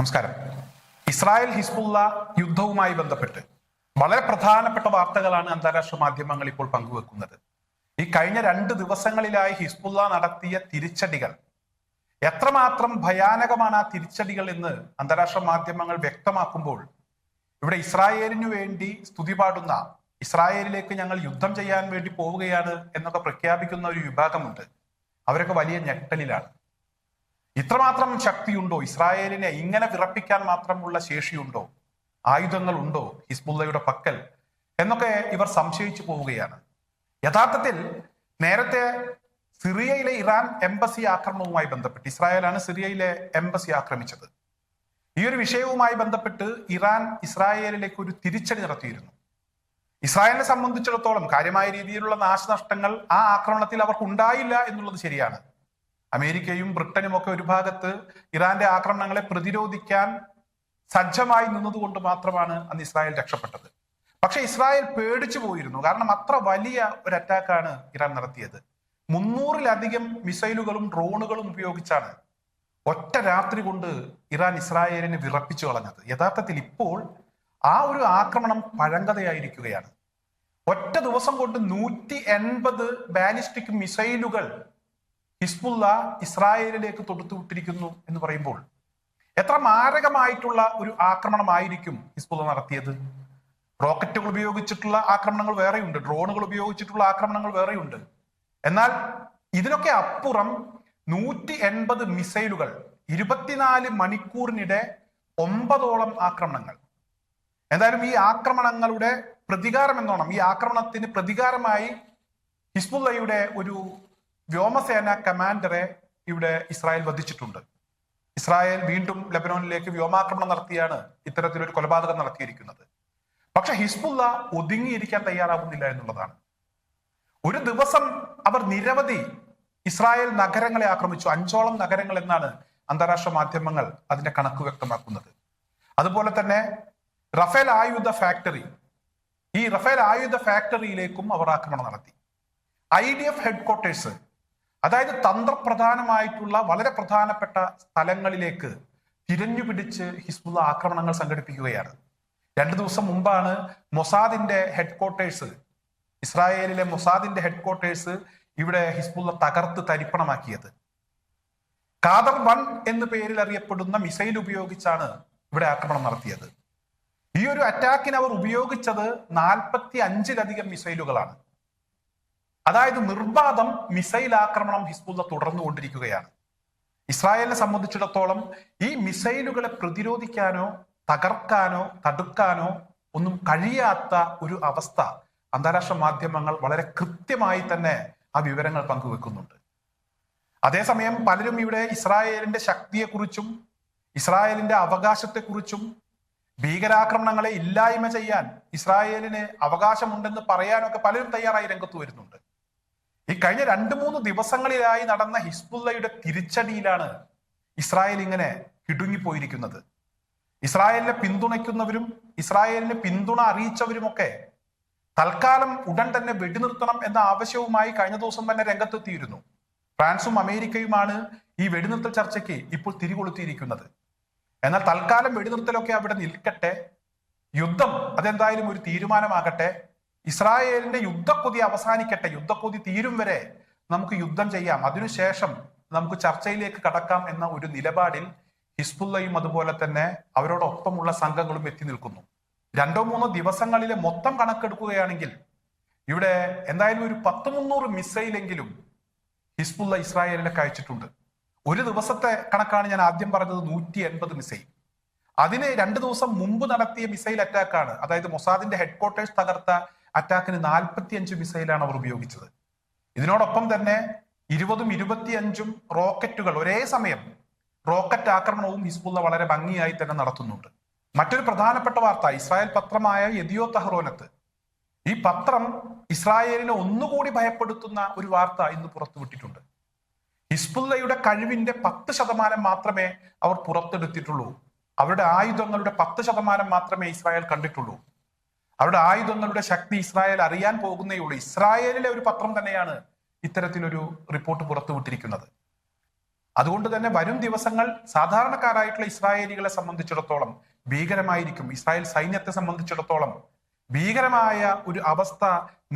നമസ്കാരം. Israel Hezbollah യുദ്ധവുമായി ബന്ധപ്പെട്ട് വളരെ പ്രധാനപ്പെട്ട വാർത്തകളാണ് അന്താരാഷ്ട്ര മാധ്യമങ്ങൾ ഇപ്പോൾ പങ്കുവെക്കുന്നത്. ഈ കഴിഞ്ഞ രണ്ട് ദിവസങ്ങളിലായി ഹിസ്ബുള്ള നടത്തിയ തിരിച്ചടികൾ എത്രമാത്രം ഭയാനകമാണ് ആ തിരിച്ചടികൾ എന്ന് അന്താരാഷ്ട്ര മാധ്യമങ്ങൾ വ്യക്തമാക്കുമ്പോൾ ഇവിടെ ഇസ്രായേലിനു വേണ്ടി സ്തുതി പാടുന്ന ഇസ്രായേലിലേക്ക് ഞങ്ങൾ യുദ്ധം ചെയ്യാൻ വേണ്ടി പോവുകയാണ് എന്നൊക്കെ പ്രഖ്യാപിക്കുന്ന ഒരു വിഭാഗമുണ്ട്. അവരൊക്കെ വലിയ ഞെട്ടലിലാണ്. ഇത്രമാത്രം ശക്തിയുണ്ടോ? ഇസ്രായേലിനെ ഇങ്ങനെ വിറപ്പിക്കാൻ മാത്രമുള്ള ശേഷിയുണ്ടോ? ആയുധങ്ങൾ ഉണ്ടോ ഹിസ്ബുള്ളയുടെ പക്കൽ? എന്നൊക്കെ ഇവർ സംശയിച്ചു പോവുകയാണ്. യഥാർത്ഥത്തിൽ നേരത്തെ സിറിയയിലെ ഇറാൻ എംബസി ആക്രമണവുമായി ബന്ധപ്പെട്ട് ഇസ്രായേലാണ് സിറിയയിലെ എംബസി ആക്രമിച്ചത്. ഈ ഒരു വിഷയവുമായി ബന്ധപ്പെട്ട് ഇറാൻ ഇസ്രായേലിലേക്ക് ഒരു തിരിച്ചടി നടത്തിയിരുന്നു. ഇസ്രായേലിനെ സംബന്ധിച്ചിടത്തോളം കാര്യമായ രീതിയിലുള്ള നാശനഷ്ടങ്ങൾ ആ ആക്രമണത്തിൽ അവർക്ക് ഉണ്ടായില്ല എന്നുള്ളത് ശരിയാണ്. അമേരിക്കയും ബ്രിട്ടനും ഒക്കെ ഒരു ഭാഗത്ത് ഇറാന്റെ ആക്രമണങ്ങളെ പ്രതിരോധിക്കാൻ സജ്ജമായി നിന്നതുകൊണ്ട് മാത്രമാണ് അന്ന് ഇസ്രായേൽ രക്ഷപ്പെട്ടത്. പക്ഷെ ഇസ്രായേൽ പേടിച്ചു പോയിരുന്നു. കാരണം അത്ര വലിയ ഒരു അറ്റാക്കാണ് ഇറാൻ നടത്തിയത്. മുന്നൂറിലധികം മിസൈലുകളും ഡ്രോണുകളും ഉപയോഗിച്ചാണ് ഒറ്റ രാത്രി കൊണ്ട് ഇറാൻ ഇസ്രായേലിനെ വിറപ്പിച്ചു കളഞ്ഞത്. യഥാർത്ഥത്തിൽ ഇപ്പോൾ ആ ഒരു ആക്രമണം പഴങ്കതയായിരിക്കുകയാണ് ഒറ്റ ദിവസം കൊണ്ട് നൂറ്റി എൺപത് ബാലിസ്റ്റിക് മിസൈലുകൾ ഹിസ്ബുള്ള ഇസ്രായേലിലേക്ക് തൊടുത്തു വിട്ടിരിക്കുന്നു എന്ന് പറയുമ്പോൾ എത്ര മാരകമായിട്ടുള്ള ഒരു ആക്രമണമായിരിക്കും ഹിസ്ബുല്ല നടത്തിയത്? റോക്കറ്റുകൾ ഉപയോഗിച്ചിട്ടുള്ള ആക്രമണങ്ങൾ വേറെയുണ്ട്. ഡ്രോണുകൾ ഉപയോഗിച്ചിട്ടുള്ള ആക്രമണങ്ങൾ വേറെയുണ്ട്. എന്നാൽ ഇതിനൊക്കെ അപ്പുറം നൂറ്റി എൺപത് മിസൈലുകൾ ഇരുപത്തിനാല് മണിക്കൂറിനിടെ ഒമ്പതോളം ആക്രമണങ്ങൾ. എന്തായാലും ഈ ആക്രമണങ്ങളുടെ പ്രതികാരം എന്നോണം ഈ ആക്രമണത്തിന് പ്രതികാരമായി ഹിസ്ബുല്ലയുടെ ഒരു വ്യോമസേന കമാൻഡറെ ഇവിടെ ഇസ്രായേൽ വധിച്ചിട്ടുണ്ട്. ഇസ്രായേൽ വീണ്ടും ലബനോനിലേക്ക് വ്യോമാക്രമണം നടത്തിയാണ് ഇത്തരത്തിലൊരു കൊലപാതകം നടത്തിയിരിക്കുന്നത്. പക്ഷെ ഹിസ്ബുല്ല ഒതുങ്ങിയിരിക്കാൻ തയ്യാറാവുന്നില്ല എന്നുള്ളതാണ്. ഒരു ദിവസം അവർ നിരവധി ഇസ്രായേൽ നഗരങ്ങളെ ആക്രമിച്ചു. അഞ്ചോളം നഗരങ്ങൾ എന്നാണ് അന്താരാഷ്ട്ര മാധ്യമങ്ങൾ അതിന്റെ കണക്ക് വ്യക്തമാക്കുന്നത്. അതുപോലെ തന്നെ റഫേൽ ആയുധ ഫാക്ടറി ഈ റഫേൽ ആയുധ ഫാക്ടറിയിലേക്കും അവർ ആക്രമണം നടത്തി. ഐ ഡി എഫ് ഹെഡ്ക്വാർട്ടേഴ്സ് അതായത് തന്ത്രപ്രധാനമായിട്ടുള്ള വളരെ പ്രധാനപ്പെട്ട സ്ഥലങ്ങളിലേക്ക് തിരഞ്ഞു പിടിച്ച് ഹിസ്ബുള്ള ആക്രമണങ്ങൾ സംഘടിപ്പിക്കുകയാണ്. രണ്ടു ദിവസം മുമ്പാണ് മൊസാദിന്റെ ഹെഡ്ക്വാർട്ടേഴ്സ് ഇസ്രായേലിലെ മൊസാദിന്റെ ഹെഡ്ക്വാർട്ടേഴ്സ് ഇവിടെ ഹിസ്ബുള്ള തകർത്ത് തരിപ്പണമാക്കിയത്. കാദർ വൺ എന്ന പേരിൽ അറിയപ്പെടുന്ന മിസൈൽ ഉപയോഗിച്ചാണ് ഇവിടെ ആക്രമണം നടത്തിയത്. ഈ ഒരു അറ്റാക്കിന് അവർ ഉപയോഗിച്ചത് നാൽപ്പത്തി അഞ്ചിലധികം മിസൈലുകളാണ്. അതായത് നിർബാധം മിസൈൽ ആക്രമണം ഹിസ്ബുള്ള തുടർന്നുകൊണ്ടിരിക്കുകയാണ്. ഇസ്രായേലിനെ സംബന്ധിച്ചിടത്തോളം ഈ മിസൈലുകളെ പ്രതിരോധിക്കാനോ തകർക്കാനോ തടുക്കാനോ ഒന്നും കഴിയാത്ത ഒരു അവസ്ഥ അന്താരാഷ്ട്ര മാധ്യമങ്ങൾ വളരെ കൃത്യമായി തന്നെ ആ വിവരങ്ങൾ പങ്കുവെക്കുന്നുണ്ട്. അതേസമയം പലരും ഇവിടെ ഇസ്രായേലിന്റെ ശക്തിയെക്കുറിച്ചും ഇസ്രായേലിന്റെ അവകാശത്തെക്കുറിച്ചും ഭീകരാക്രമണങ്ങളെ ഇല്ലായ്മ ചെയ്യാൻ ഇസ്രായേലിന് അവകാശമുണ്ടെന്ന് പറയാനൊക്കെ പലരും തയ്യാറായി രംഗത്ത് വരുന്നുണ്ട്. ഈ കഴിഞ്ഞ രണ്ട് മൂന്ന് ദിവസങ്ങളിലായി നടന്ന ഹിസ്ബുല്ലയുടെ തിരിച്ചടിയിലാണ് ഇസ്രായേൽ ഇങ്ങനെ കിടുങ്ങിപ്പോയിരിക്കുന്നത്. ഇസ്രായേലിനെ പിന്തുണയ്ക്കുന്നവരും ഇസ്രായേലിനെ പിന്തുണ അറിയിച്ചവരുമൊക്കെ തൽക്കാലം ഉടൻ തന്നെ വെടിനിർത്തണം എന്ന ആവശ്യവുമായി കഴിഞ്ഞ ദിവസം തന്നെ രംഗത്തെത്തിയിരുന്നു. ഫ്രാൻസും അമേരിക്കയുമാണ് ഈ വെടിനിർത്തൽ ചർച്ചയ്ക്ക് ഇപ്പോൾ തിരികൊളുത്തിയിരിക്കുന്നത്. എന്നാൽ തൽക്കാലം വെടിനിർത്തലൊക്കെ അവിടെ നിൽക്കട്ടെ. യുദ്ധം അതെന്തായാലും ഒരു തീരുമാനമാകട്ടെ. ഇസ്രായേലിന്റെ യുദ്ധക്കൊതി അവസാനിക്കട്ടെ. യുദ്ധക്കൊതി തീരും വരെ നമുക്ക് യുദ്ധം ചെയ്യാം. അതിനുശേഷം നമുക്ക് ചർച്ചയിലേക്ക് കടക്കാം എന്ന ഒരു നിലപാടിൽ ഹിസ്ബുല്ലയും അതുപോലെ തന്നെ അവരോടൊപ്പമുള്ള സംഘങ്ങളും എത്തി നിൽക്കുന്നു. രണ്ടോ മൂന്നോ ദിവസങ്ങളിലെ മൊത്തം കണക്കെടുക്കുകയാണെങ്കിൽ ഇവിടെ എന്തായാലും ഒരു പത്ത് മുന്നൂറ് മിസൈലെങ്കിലും ഹിസ്ബുല്ല ഇസ്രായേലിനെ അയച്ചിട്ടുണ്ട് ഒരു ദിവസത്തെ കണക്കാണ് ഞാൻ ആദ്യം പറഞ്ഞത് നൂറ്റി എൺപത് മിസൈൽ. അതിന് രണ്ട് ദിവസം മുമ്പ് നടത്തിയ മിസൈൽ അറ്റാക്കാണ്. അതായത് മൊസാദിന്റെ ഹെഡ്ക്വാർട്ടേഴ്സ് തകർത്ത അറ്റാക്കിന് നാൽപ്പത്തി അഞ്ച് മിസൈലാണ് അവർ ഉപയോഗിച്ചത്. ഇതിനോടൊപ്പം തന്നെ ഇരുപതും ഇരുപത്തിയഞ്ചും റോക്കറ്റുകൾ ഒരേ സമയം റോക്കറ്റ് ആക്രമണവും ഹിസ്ബുള്ള വളരെ ഭംഗിയായി തന്നെ നടത്തുന്നുണ്ട്. മറ്റൊരു പ്രധാനപ്പെട്ട വാർത്ത ഇസ്രായേൽ പത്രമായ യദിയോ തഹ്റോനത്ത്. ഈ പത്രം ഇസ്രായേലിനെ ഒന്നുകൂടി ഭയപ്പെടുത്തുന്ന ഒരു വാർത്ത ഇന്ന് പുറത്തുവിട്ടിട്ടുണ്ട്. ഹിസ്ബുള്ളയുടെ കഴിവിന്റെ പത്ത് ശതമാനം മാത്രമേ അവർ പുറത്തെടുത്തിട്ടുള്ളൂ. അവരുടെ ആയുധങ്ങളുടെ പത്ത് ശതമാനം മാത്രമേ ഇസ്രായേൽ കണ്ടിട്ടുള്ളൂ. അവരുടെ ആയുധങ്ങളുടെ ശക്തി ഇസ്രായേൽ അറിയാൻ പോകുന്നേ ഉള്ളൂ ഇസ്രായേലിലെ ഒരു പത്രം തന്നെയാണ് ഇത്തരത്തിലൊരു റിപ്പോർട്ട് പുറത്തുവിട്ടിരിക്കുന്നത്. അതുകൊണ്ട് തന്നെ വരും ദിവസങ്ങൾ സാധാരണക്കാരായിട്ടുള്ള ഇസ്രായേലികളെ സംബന്ധിച്ചിടത്തോളം ഭീകരമായിരിക്കും. ഇസ്രായേൽ സൈന്യത്തെ സംബന്ധിച്ചിടത്തോളം ഭീകരമായ ഒരു അവസ്ഥ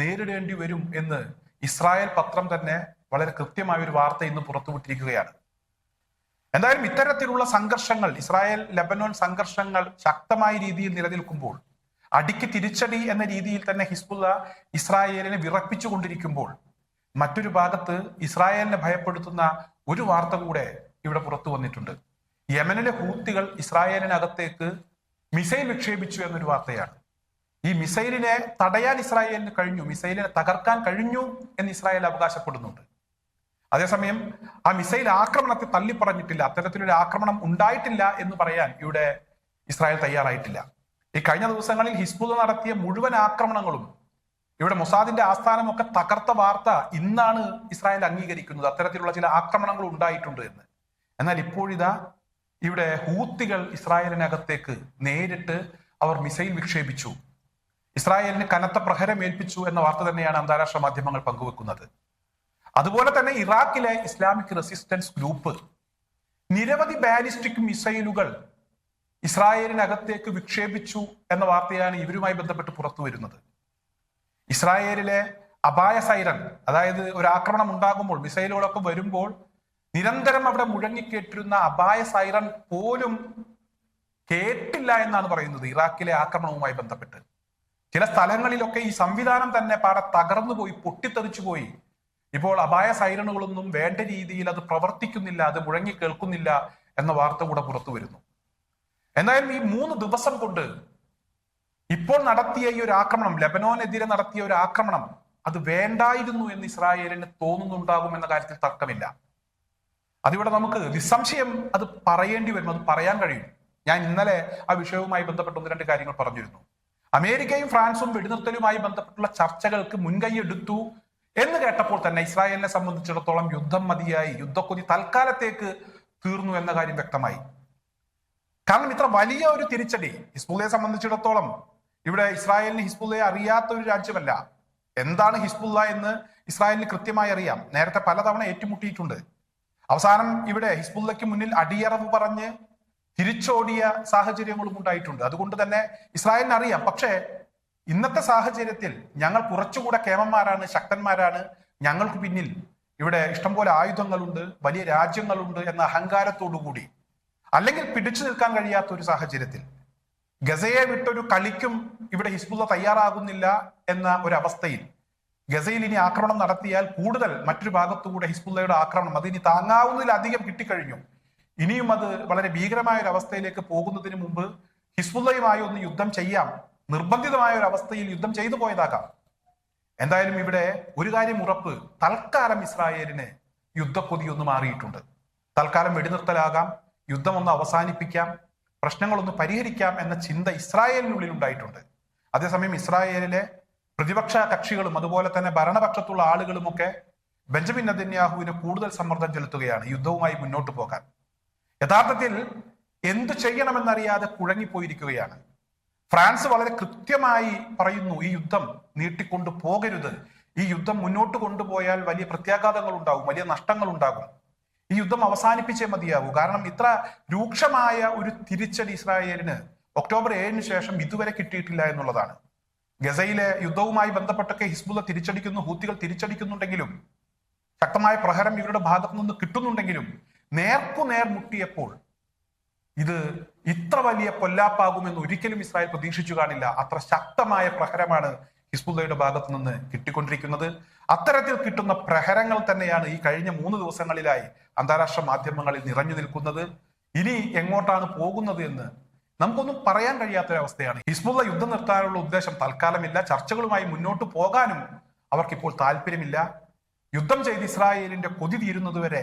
നേരിടേണ്ടി വരും എന്ന് ഇസ്രായേൽ പത്രം തന്നെ വളരെ കൃത്യമായ ഒരു വാർത്ത ഇന്ന് പുറത്തുവിട്ടിരിക്കുകയാണ്. എന്തായാലും ഇത്തരത്തിലുള്ള സംഘർഷങ്ങൾ ഇസ്രായേൽ ലബനോൻ സംഘർഷങ്ങൾ ശക്തമായ രീതിയിൽ നിലനിൽക്കുമ്പോൾ അടിക്ക് തിരിച്ചടി എന്ന രീതിയിൽ തന്നെ ഹിസ്ബുല്ല ഇസ്രായേലിനെ വിറപ്പിച്ചുകൊണ്ടിരിക്കുമ്പോൾ മറ്റൊരു ഭാഗത്ത് ഇസ്രായേലിനെ ഭയപ്പെടുത്തുന്ന ഒരു വാർത്ത കൂടെ ഇവിടെ പുറത്തു വന്നിട്ടുണ്ട്. യമനിലെ ഹൂത്തികൾ ഇസ്രായേലിനകത്തേക്ക് മിസൈൽ വിക്ഷേപിച്ചു എന്നൊരു വാർത്തയാണ്. ഈ മിസൈലിനെ തടയാൻ ഇസ്രായേലിന് കഴിഞ്ഞു മിസൈലിനെ തകർക്കാൻ കഴിഞ്ഞു എന്ന് ഇസ്രായേൽ അവകാശപ്പെടുന്നുണ്ട്. അതേസമയം ആ മിസൈൽ ആക്രമണത്തെ തള്ളിപ്പറഞ്ഞിട്ടില്ല അത്തരത്തിലൊരു ആക്രമണം ഉണ്ടായിട്ടില്ല എന്ന് പറയാൻ ഇവിടെ ഇസ്രായേൽ തയ്യാറായിട്ടില്ല. ഈ കഴിഞ്ഞ ദിവസങ്ങളിൽ ഹിസ്ബുള്ള നടത്തിയ മുഴുവൻ ആക്രമണങ്ങളും ഇവിടെ മൊസാദിന്റെ ആസ്ഥാനമൊക്കെ തകർത്ത വാർത്ത ഇന്നാണ് ഇസ്രായേൽ അംഗീകരിക്കുന്നത്. അത്തരത്തിലുള്ള ചില ആക്രമണങ്ങൾ ഉണ്ടായിട്ടുണ്ട് എന്ന്. എന്നാൽ ഇപ്പോഴിതാ ഇവിടെ ഹൂത്തികൾ ഇസ്രായേലിനകത്തേക്ക് നേരിട്ട് അവർ മിസൈൽ വിക്ഷേപിച്ചു. ഇസ്രായേലിന് കനത്ത പ്രഹരം ഏൽപ്പിച്ചു എന്ന വാർത്ത തന്നെയാണ് അന്താരാഷ്ട്ര മാധ്യമങ്ങൾ പങ്കുവെക്കുന്നത്. അതുപോലെ തന്നെ ഇറാഖിലെ ഇസ്ലാമിക് റെസിസ്റ്റൻസ് ഗ്രൂപ്പ് നിരവധി ബാലിസ്റ്റിക് മിസൈലുകൾ ഇസ്രായേലിനകത്തേക്ക് വിക്ഷേപിച്ചു എന്ന വാർത്തയാണ് ഇവരുമായി ബന്ധപ്പെട്ട് പുറത്തു വരുന്നത്. ഇസ്രായേലിലെ അപായ സൈറൻ അതായത് ഒരു ആക്രമണം ഉണ്ടാകുമ്പോൾ മിസൈലുകളൊക്കെ വരുമ്പോൾ നിരന്തരം അവിടെ മുഴങ്ങിക്കേറ്റിരുന്ന അപായ സൈറൻ പോലും കേട്ടില്ല എന്നാണ് പറയുന്നത് ഇറാഖിലെ ആക്രമണവുമായി ബന്ധപ്പെട്ട്. ചില സ്ഥലങ്ങളിലൊക്കെ ഈ സംവിധാനം തന്നെ പാടെ തകർന്നു പോയി പൊട്ടിത്തെറിച്ചു പോയി. ഇപ്പോൾ അപായ സൈറണുകളൊന്നും വേണ്ട രീതിയിൽ അത് പ്രവർത്തിക്കുന്നില്ല അത് മുഴങ്ങി കേൾക്കുന്നില്ല എന്ന വാർത്ത കൂടെ പുറത്തു വരുന്നു. എന്തായാലും ഈ മൂന്ന് ദിവസം കൊണ്ട് ഇപ്പോൾ നടത്തിയ ഈ ഒരു ആക്രമണം ലബനോനെതിരെ നടത്തിയ ഒരു ആക്രമണം അത് വേണ്ടായിരുന്നു എന്ന് ഇസ്രായേലിന് തോന്നുന്നുണ്ടാകും എന്ന കാര്യത്തിൽ തർക്കമില്ല. അതിവിടെ നമുക്ക് നിസ്സംശയം അത് പറയേണ്ടി വരും അത് പറയാൻ കഴിയും. ഞാൻ ഇന്നലെ ആ വിഷയവുമായി ബന്ധപ്പെട്ട് ഒന്ന് രണ്ട് കാര്യങ്ങൾ പറഞ്ഞിരുന്നു. അമേരിക്കയും ഫ്രാൻസും വെടിനിർത്തലുമായി ബന്ധപ്പെട്ടുള്ള ചർച്ചകൾക്ക് മുൻകൈ എടുത്തു എന്ന് കേട്ടപ്പോൾ തന്നെ ഇസ്രായേലിനെ സംബന്ധിച്ചിടത്തോളം യുദ്ധം മതിയായി യുദ്ധക്കൊതി തൽക്കാലത്തേക്ക് തീർന്നു എന്ന കാര്യം വ്യക്തമായി. കാരണം ഇത്ര വലിയ ഒരു തിരിച്ചടി ഹിസ്ബുള്ളയെ സംബന്ധിച്ചിടത്തോളം ഇവിടെ ഇസ്രായേലിന് ഹിസ്ബുള്ളയെ അറിയാത്ത ഒരു രാജ്യമല്ല. എന്താണ് ഹിസ്ബുള്ള എന്ന് ഇസ്രായേലിന് കൃത്യമായി അറിയാം. നേരത്തെ പലതവണ ഏറ്റുമുട്ടിയിട്ടുണ്ട്. അവസാനം ഇവിടെ ഹിസ്ബുള്ളയ്ക്ക് മുന്നിൽ അടിയറവ് പറഞ്ഞ് തിരിച്ചോടിയ സാഹചര്യങ്ങളും ഉണ്ടായിട്ടുണ്ട്. അതുകൊണ്ട് തന്നെ ഇസ്രായേലിന് അറിയാം. പക്ഷേ ഇന്നത്തെ സാഹചര്യത്തിൽ ഞങ്ങൾ കുറച്ചുകൂടെ കേമന്മാരാണ് ശക്തന്മാരാണ്. ഞങ്ങൾക്ക് പിന്നിൽ ഇവിടെ ഇഷ്ടംപോലെ ആയുധങ്ങളുണ്ട് വലിയ രാജ്യങ്ങളുണ്ട് എന്ന അഹങ്കാരത്തോടു കൂടി അല്ലെങ്കിൽ പിടിച്ചു നിൽക്കാൻ കഴിയാത്ത ഒരു സാഹചര്യത്തിൽ ഗസയെ വിട്ടൊരു കളിക്കും ഇവിടെ ഹിസ്ബുള്ള തയ്യാറാകുന്നില്ല എന്ന ഒരു അവസ്ഥയിൽ ഗസയിൽ ഇനി ആക്രമണം നടത്തിയാൽ കൂടുതൽ മറ്റൊരു ഭാഗത്തുകൂടെ ഹിസ്ബുള്ളയുടെ ആക്രമണം അത് ഇനി താങ്ങാവുന്നതിലധികം കിട്ടിക്കഴിഞ്ഞു. ഇനിയും അത് വളരെ ഭീകരമായ ഒരു അവസ്ഥയിലേക്ക് പോകുന്നതിന് മുമ്പ് ഹിസ്ബുള്ളയുമായി ഒന്ന് യുദ്ധം ചെയ്യാം. നിർബന്ധിതമായ ഒരു അവസ്ഥയിൽ യുദ്ധം ചെയ്തു പോയതാകാം. എന്തായാലും ഇവിടെ ഒരു കാര്യം ഉറപ്പ്. തൽക്കാലം ഇസ്രായേലിന് യുദ്ധക്കൊതിയൊന്ന് മാറിയിട്ടുണ്ട്. തൽക്കാലം വെടിനിർത്തലാകാം. യുദ്ധം ഒന്ന് അവസാനിപ്പിക്കാം പ്രശ്നങ്ങളൊന്ന് പരിഹരിക്കാം എന്ന ചിന്ത ഇസ്രായേലിനുള്ളിൽ ഉണ്ടായിട്ടുണ്ട്. അതേസമയം ഇസ്രായേലിലെ പ്രതിപക്ഷ കക്ഷികളും അതുപോലെ തന്നെ ഭരണപക്ഷത്തുള്ള ആളുകളുമൊക്കെ ബെഞ്ചമിൻ നദന്യാഹുവിന് കൂടുതൽ സമ്മർദ്ദം ചെലുത്തുകയാണ് യുദ്ധവുമായി മുന്നോട്ട് പോകാൻ. യഥാർത്ഥത്തിൽ എന്തു ചെയ്യണമെന്നറിയാതെ കുഴങ്ങിപ്പോയിരിക്കുകയാണ്. ഫ്രാൻസ് വളരെ കൃത്യമായി പറയുന്നു ഈ യുദ്ധം നീട്ടിക്കൊണ്ടു പോകരുത് ഈ യുദ്ധം മുന്നോട്ട് കൊണ്ടുപോയാൽ വലിയ പ്രത്യാഘാതങ്ങൾ ഉണ്ടാകും വലിയ നഷ്ടങ്ങൾ ഉണ്ടാകും ഈ യുദ്ധം അവസാനിപ്പിച്ചേ മതിയാവൂ കാരണം ഇത്ര രൂക്ഷമായ ഒരു തിരിച്ചടി ഇസ്രായേലിന് ഒക്ടോബർ ഏഴിന് ശേഷം ഇതുവരെ കിട്ടിയിട്ടില്ല എന്നുള്ളതാണ്. ഗസയിലെ യുദ്ധവുമായി ബന്ധപ്പെട്ടൊക്കെ ഹിസ്ബുള്ള തിരിച്ചടിക്കുന്നു ഹൂത്തികൾ തിരിച്ചടിക്കുന്നുണ്ടെങ്കിലും ശക്തമായ പ്രഹരം ഇവരുടെ ഭാഗത്തു നിന്ന് കിട്ടുന്നുണ്ടെങ്കിലും നേർക്കുനേർ മുട്ടിയപ്പോൾ ഇത് ഇത്ര വലിയ പൊല്ലാപ്പാകുമെന്ന് ഒരിക്കലും ഇസ്രായേൽ പ്രതീക്ഷിച്ചു കാണില്ല. അത്ര ശക്തമായ പ്രഹരമാണ് ഹിസ്ബുള്ളയുടെ ഭാഗത്തു നിന്ന് കിട്ടിക്കൊണ്ടിരിക്കുന്നത്. അത്തരത്തിൽ കിട്ടുന്ന പ്രഹരങ്ങൾ തന്നെയാണ് ഈ കഴിഞ്ഞ മൂന്ന് ദിവസങ്ങളിലായി അന്താരാഷ്ട്ര മാധ്യമങ്ങളിൽ നിറഞ്ഞു നിൽക്കുന്നത്. ഇനി എങ്ങോട്ടാണ് പോകുന്നത് എന്ന് നമുക്കൊന്നും പറയാൻ കഴിയാത്തൊരവസ്ഥയാണ്. ഹിസ്ബുള്ള യുദ്ധം നിർത്താനുള്ള ഉദ്ദേശം തൽക്കാലമില്ല. ചർച്ചകളുമായി മുന്നോട്ട് പോകാനും അവർക്കിപ്പോൾ താല്പര്യമില്ല യുദ്ധം ചെയ്ത് ഇസ്രായേലിന്റെ കൊതി തീരുന്നതുവരെ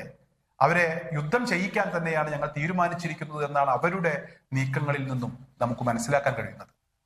അവരെ യുദ്ധം ചെയ്യിക്കാൻ തന്നെയാണ് ഞങ്ങൾ തീരുമാനിച്ചിരിക്കുന്നത് എന്നാണ് അവരുടെ നീക്കങ്ങളിൽ നിന്നും നമുക്ക് മനസ്സിലാക്കാൻ കഴിയുന്നത്.